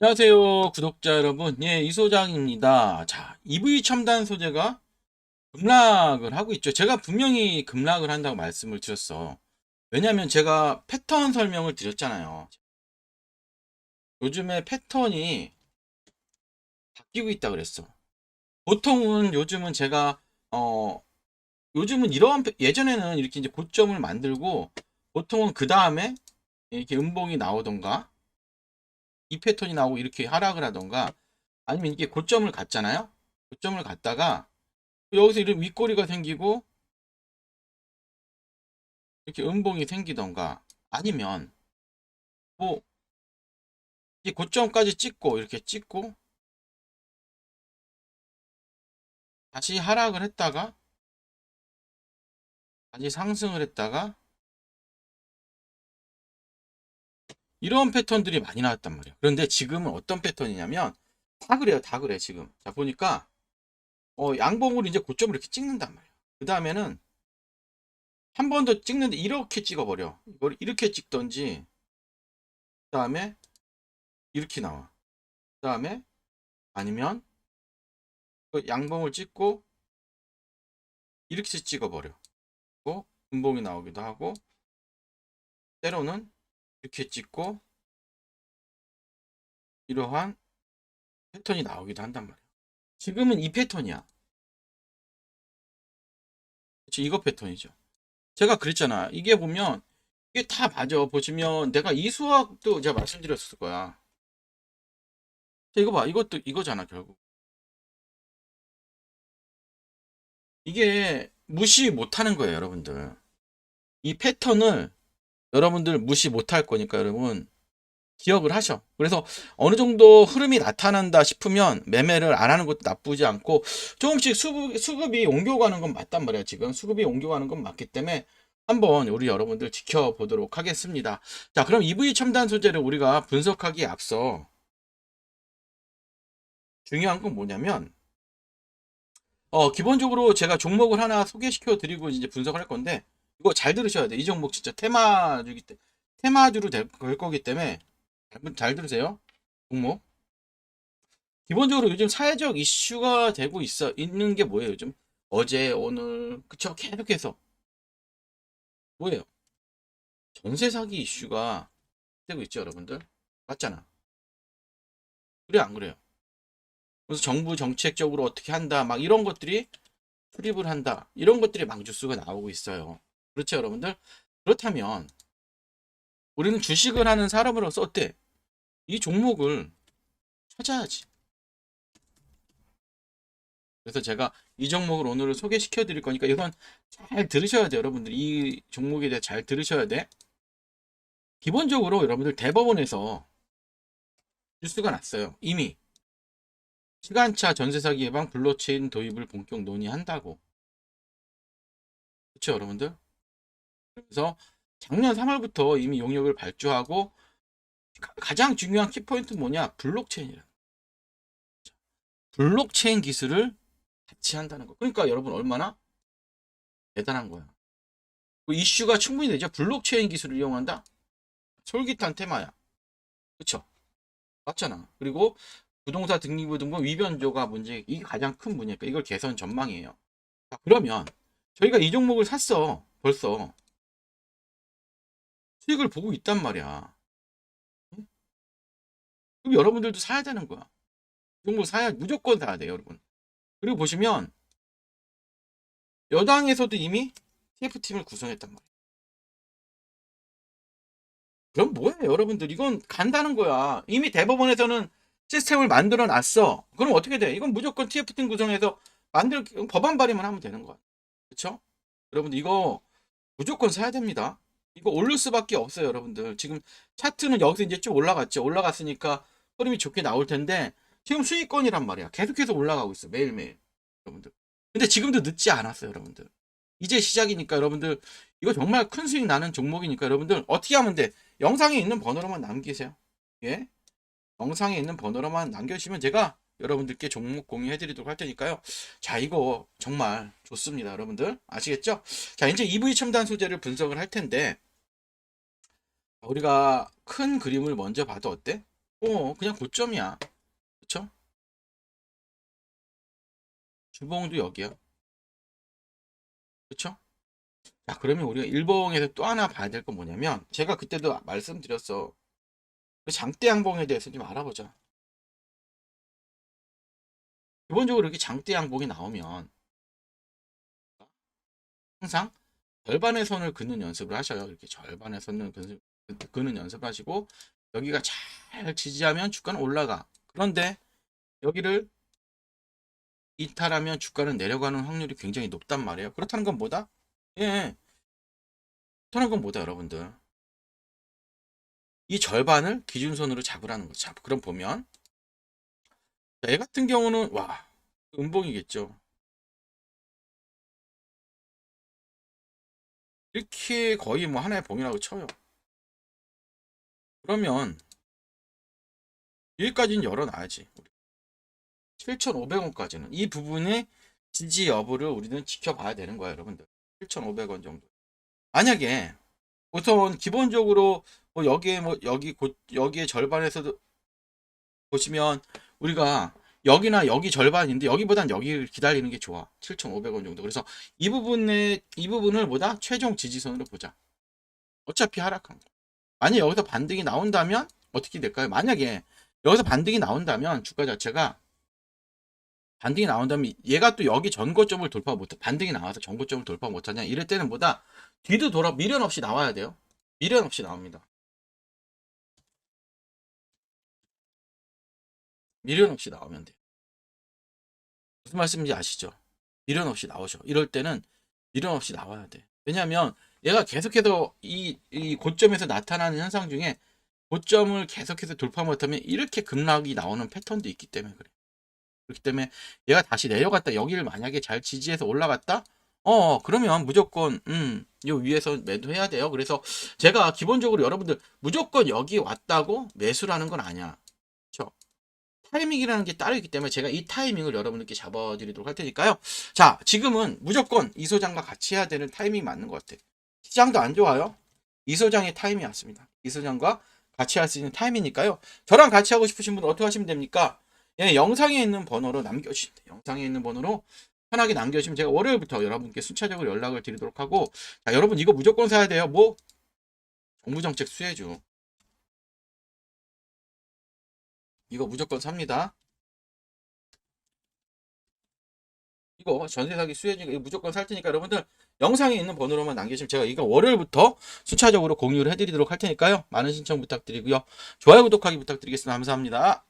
안녕하세요, 구독자 여러분. 예, 이소장입니다. 자, EV 첨단 소재가 급락을 하고 있죠. 제가 분명히 급락을 한다고 말씀을 드렸어. 왜냐면 제가 패턴 설명을 드렸잖아요. 요즘에 패턴이 바뀌고 있다 그랬어. 보통은 요즘은 제가 어 요즘은 이러한 패- 예전에는 이렇게 이제 고점을 만들고 보통은 그 다음에 이렇게 음봉이 나오던가 이 패턴이 나오고 이렇게 하락을 하던가 아니면 이게 고점을 갔잖아요. 고점을 갔다가 여기서 이런 윗꼬리가 생기고 이렇게 음봉이 생기던가 아니면 뭐이 고점까지 찍고 이렇게 찍고 다시 하락을 했다가 다시 상승을 했다가 이런 패턴들이 많이 나왔단 말이에요. 그런데 지금은 어떤 패턴이냐면 다 그래요. 다 그래 지금. 자 보니까 어, 양봉으로 이제 고점을 이렇게 찍는단 말이에요. 그 다음에는 한 번 더 찍는데 이렇게 찍어버려. 이걸 이렇게 찍던지 그 다음에 이렇게 나와. 그 다음에 아니면 그 양봉을 찍고 이렇게 찍어버려. 고 음봉이 나오기도 하고 때로는 이렇게 찍고 이러한 패턴이 나오기도 한단 말이에요. 지금은 이 패턴이야. 그치, 이거 패턴이죠. 제가 그랬잖아. 이게 보면 이게 다 맞아. 보시면 내가 이 수학도 제가 말씀드렸을 거야. 자, 이거 봐. 이것도 이거잖아, 결국. 이게 무시 못하는 거예요, 여러분들. 이 패턴을 여러분들 무시 못할 거니까 여러분 기억을 하셔. 그래서 어느 정도 흐름이 나타난다 싶으면 매매를 안 하는 것도 나쁘지 않고 조금씩 수급, 수급이 옮겨가는 건 맞단 말이야. 지금 수급이 옮겨가는 건 맞기 때문에 한번 우리 여러분들 지켜보도록 하겠습니다. 자, 그럼 EV 첨단 소재를 우리가 분석하기에 앞서 중요한 건 뭐냐면 어, 기본적으로 제가 종목을 하나 소개시켜 드리고 이제 분석을 할 건데 이거 잘 들으셔야 돼. 이 종목 진짜 테마주기 때 테마주로 될, 될 거기 때문에 잘, 잘 들으세요. 종목. 기본적으로 요즘 사회적 이슈가 되고 있어 있는 게 뭐예요? 요즘 어제 오늘 그쵸 계속해서 뭐예요? 전세 사기 이슈가 되고 있죠, 여러분들. 맞잖아. 그래 안 그래요? 그래서 정부 정책적으로 어떻게 한다, 막 이런 것들이 출입을 한다, 이런 것들이 막 뉴스가 나오고 있어요. 그렇죠, 여러분들? 그렇다면 우리는 주식을 하는 사람으로서 어때? 이 종목을 찾아야지. 그래서 제가 이 종목을 오늘 소개시켜 드릴 거니까 이건 잘 들으셔야 돼요, 여러분들. 이 종목에 대해 잘 들으셔야 돼. 기본적으로 여러분들 대법원에서 뉴스가 났어요. 이미 시간차 전세 사기 예방 블록체인 도입을 본격 논의한다고. 그렇죠, 여러분들? 그래서 작년 3월부터 이미 용역을 발주하고 가- 가장 중요한 키포인트 뭐냐? 블록체인이라. 블록체인 기술을 같이 한다는 거. 그러니까 여러분 얼마나 대단한 거야. 그 이슈가 충분히 되죠. 블록체인 기술을 이용한다. 솔깃한 테마야. 그쵸? 맞잖아. 그리고 부동산 등기부 등본 위변조가 문제, 이게 가장 큰 문제니까 이걸 개선 전망이에요. 자, 그러면 저희가 이 종목을 샀어. 벌써. 수익을 보고 있단 말이야. 응? 그럼 여러분들도 사야 되는 거야. 이 종목 사야, 무조건 사야 돼요, 여러분. 그리고 보시면, 여당에서도 이미 TF팀을 구성했단 말이야. 그럼 뭐예요, 여러분들? 이건 간다는 거야. 이미 대법원에서는 시스템을 만들어 놨어. 그럼 어떻게 돼? 이건 무조건 TF팀 구성해서 만들, 법안 발의만 하면 되는 거야. 그쵸? 여러분들, 이거 무조건 사야 됩니다. 이거 오를 수밖에 없어요, 여러분들. 지금 차트는 여기서 이제 쭉 올라갔죠. 올라갔으니까 흐름이 좋게 나올 텐데, 지금 수익권이란 말이야. 계속해서 올라가고 있어, 매일매일. 여러분들. 근데 지금도 늦지 않았어요, 여러분들. 이제 시작이니까 여러분들, 이거 정말 큰 수익 나는 종목이니까 여러분들, 어떻게 하면 돼? 영상에 있는 번호로만 남기세요. 예? 영상에 있는 번호로만 남겨주시면 제가 여러분들께 종목 공유해 드리도록 할 테니까요. 자, 이거 정말 좋습니다, 여러분들. 아시겠죠? 자, 이제 EV 첨단 소재를 분석을 할 텐데, 우리가 큰 그림을 먼저 봐도 어때? 어, 그냥 고점이야. 그쵸? 주봉도 여기야. 그쵸? 자, 그러면 우리가 일봉에서 또 하나 봐야 될 건 뭐냐면, 제가 그때도 말씀드렸어. 그 장대 양봉에 대해서 좀 알아보자. 기본적으로 이렇게 장대 양봉이 나오면, 항상 절반의 선을 긋는 연습을 하셔요. 이렇게 절반의 선을 긋는, 긋는 연습을 하시고, 여기가 잘 지지하면 주가는 올라가. 그런데, 여기를 이탈하면 주가는 내려가는 확률이 굉장히 높단 말이에요. 그렇다는 건 뭐다? 예. 그렇다는 건 뭐다, 여러분들? 이 절반을 기준선으로 잡으라는 거죠. 자, 그럼 보면 자, 얘 같은 경우는 와 음봉이겠죠. 이렇게 거의 뭐 하나의 봉이라고 쳐요. 그러면 여기까지는 열어놔야지. 7,500원까지는 이 부분의 지지 여부를 우리는 지켜봐야 되는 거야, 여러분들. 7,500원 정도. 만약에 우선 기본적으로 뭐 여기에 뭐 여기 곧 여기에 절반에서도 보시면 우리가 여기나 여기 절반인데 여기보단 여기를 기다리는 게 좋아. 7,500원 정도. 그래서 이 부분에 이 부분을 보다 최종 지지선으로 보자. 어차피 하락한 거. 만약 여기서 반등이 나온다면 어떻게 될까요? 만약에 여기서 반등이 나온다면 주가 자체가 반등이 나온다면 얘가 또 여기 전고점을 돌파 못해 반등이 나와서 전고점을 돌파 못하냐? 이럴 때는 뭐다 뒤도 돌아 미련 없이 나와야 돼요. 미련 없이 나옵니다. 미련 없이 나오면 돼 무슨 말씀인지 아시죠? 미련 없이 나오셔 이럴 때는 미련 없이 나와야 돼. 왜냐하면 얘가 계속해서 이, 이 고점에서 나타나는 현상 중에 고점을 계속해서 돌파 못하면 이렇게 급락이 나오는 패턴도 있기 때문에 그래. 그렇기 때문에 얘가 다시 내려갔다 여기를 만약에 잘 지지해서 올라갔다? 어 그러면 무조건 음요 위에서 매도해야 돼요. 그래서 제가 기본적으로 여러분들 무조건 여기 왔다고 매수라는 건 아니야. 그렇죠 타이밍이라는 게 따로 있기 때문에 제가 이 타이밍을 여러분들께 잡아드리도록 할 테니까요. 자 지금은 무조건 이 소장과 같이 해야 되는 타이밍이 맞는 것 같아 시장도 안 좋아요 이 소장의 타이밍이 왔습니다 이 소장과 같이 할 수 있는 타이밍이니까요 저랑 같이 하고 싶으신 분은 어떻게 하시면 됩니까 예, 영상에 있는 번호로 남겨주시면 돼요. 영상에 있는 번호로 편하게 남겨주시면 제가 월요일부터 여러분께 순차적으로 연락을 드리도록 하고 자 여러분 이거 무조건 사야 돼요. 뭐 정부정책 수혜주 이거 무조건 삽니다. 이거 전세 사기 수혜주니까 이거 무조건 살 테니까 여러분들 영상에 있는 번호로만 남겨주시면 제가 이거 월요일부터 순차적으로 공유를 해드리도록 할 테니까요. 많은 신청 부탁드리고요. 좋아요 구독하기 부탁드리겠습니다. 감사합니다.